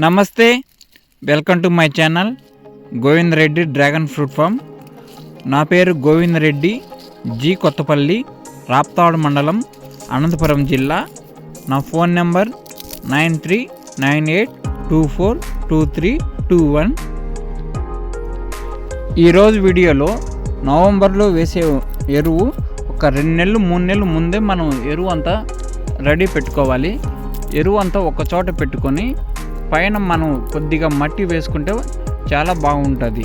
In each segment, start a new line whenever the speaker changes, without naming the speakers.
నమస్తే welcome to my channel Govind Reddy dragon fruit farm. నా పేరు గోవింద్ రెడ్డి జి కొత్తపల్లి రాప్తాడు మండలం అనంతపురం జిల్లా. నా phone number nine three nine eight two four two three two one. ఈరోజు వీడియోలో నవంబర్లో వేసే ఎరువు ఒక రెండు నెలలు మూడు నెలలు ముందే మనం ఎరువు అంతా రెడీ పెట్టుకోవాలి. ఎరువు అంతా ఒక చోట పెట్టుకొని పైన మనం కొద్దిగా మట్టి వేసుకుంటే చాలా బాగుంటుంది.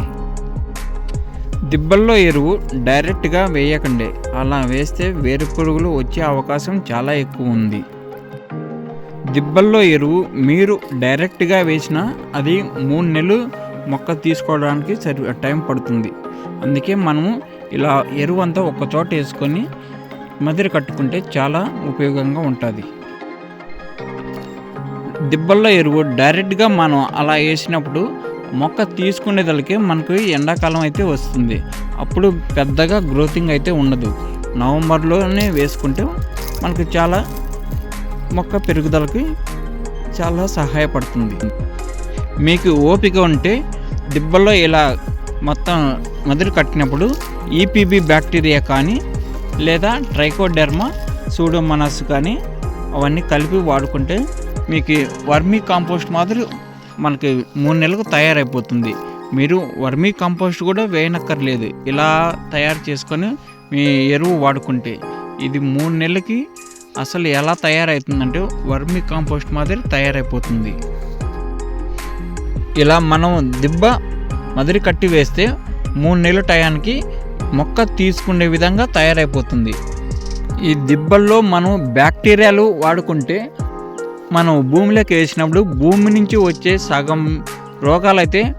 దిబ్బల్లో ఎరువు డైరెక్ట్గా వేయకండి. అలా వేస్తే వేరు పురుగులు వచ్చే అవకాశం చాలా ఎక్కువ ఉంది. దిబ్బల్లో ఎరువు మీరు డైరెక్ట్గా వేసినా అది మూడు నెలలు మొక్క తీసుకోవడానికి సరి టైం పడుతుంది. అందుకే మనము ఇలా ఎరువు అంతా ఒక చోట వేసుకొని మదిరి కట్టుకుంటే చాలా ఉపయోగంగా ఉంటుంది. దిబ్బల్లో ఎరువు. డైరెక్ట్గా మనం అలా వేసినప్పుడు మొక్క తీసుకునేదలకి మనకు ఎండాకాలం అయితే వస్తుంది. అప్పుడు పెద్దగా గ్రోతింగ్ అయితే ఉండదు. నవంబర్లోనే వేసుకుంటే మనకు చాలా మొక్క పెరుగుదలకి చాలా సహాయపడుతుంది. మీకు ఓపిక ఉంటే దిబ్బల్లో ఇలా మొత్తం మదురు కట్టినప్పుడు ఈపీబీ బ్యాక్టీరియా కానీ లేదా ట్రైకోడెర్మా సూడోమనస్ కానీ అవన్నీ కలిపి వాడుకుంటే మీకు వర్మీ కాంపోస్ట్ మాదిరి మనకి మూడు నెలలకు తయారైపోతుంది. మీరు వర్మీ కంపోస్ట్ కూడా వేయనక్కర్లేదు. ఇలా తయారు చేసుకొని మీ ఎరువు వాడుకుంటే ఇది మూడు నెలలకి అసలు ఎలా తయారవుతుందంటే వర్మీ కాంపోస్ట్ మాదిరి తయారైపోతుంది. ఇలా మనం దిబ్బ మదిరి కట్టి వేస్తే మూడు నెలల టయానికి మొక్క తీసుకునే విధంగా తయారైపోతుంది. ఈ దిబ్బల్లో మనం బ్యాక్టీరియాలు వాడుకుంటే మనం భూమిలోకి వేసినప్పుడు భూమి నుంచి వచ్చే సగం రోగాలు అయితే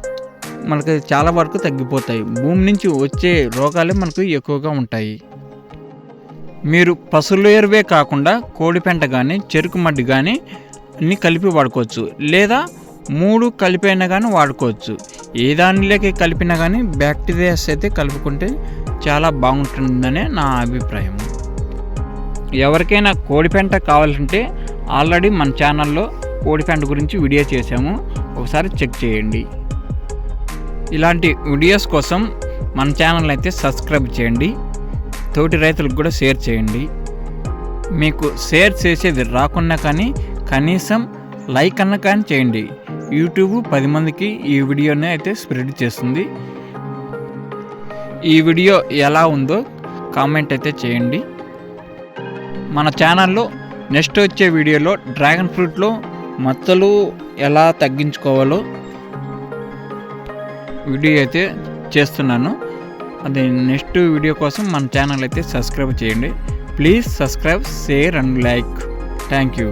మనకు చాలా వరకు తగ్గిపోతాయి. భూమి నుంచి వచ్చే రోగాలే మనకు ఎక్కువగా ఉంటాయి. మీరు పసులు ఎరువే కాకుండా కోడిపెంట కానీ చెరుకు మడ్డి కానీ అన్ని కలిపి వాడుకోవచ్చు. లేదా మూడు కలిపైనా కానీ వాడుకోవచ్చు. ఏ దానిలోకి కలిపినా కానీ బ్యాక్టీరియాస్ అయితే కలుపుకుంటే చాలా బాగుంటుందనే నా అభిప్రాయం. ఎవరికైనా కోడిపెంట కావాలంటే ఆల్రెడీ మన ఛానల్లో కోడి ప్యాంట్ గురించి వీడియో చేసాము ఒకసారి చెక్ చేయండి. ఇలాంటి వీడియోస్ కోసం మన ఛానల్ అయితే సబ్స్క్రైబ్ చేయండి. తోటి రైతులకు కూడా షేర్ చేయండి. మీకు షేర్ చేసేది రాకున్నా కానీ కనీసం లైక్ అన్న కానీ చేయండి. యూట్యూబ్ పది మందికి ఈ వీడియోని అయితే స్ప్రెడ్ చేస్తుంది. ఈ వీడియో ఎలా ఉందో కామెంట్ అయితే చేయండి. మన ఛానల్లో నెక్స్ట్ వచ్చే వీడియోలో డ్రాగన్ ఫ్రూట్లో మచ్చలు ఎలా తగ్గించుకోవాలో వీడియో అయితే చేస్తున్నాను. అది నెక్స్ట్ వీడియో కోసం మన ఛానల్ అయితే సబ్స్క్రైబ్ చేయండి. Please subscribe share and like. Thank you.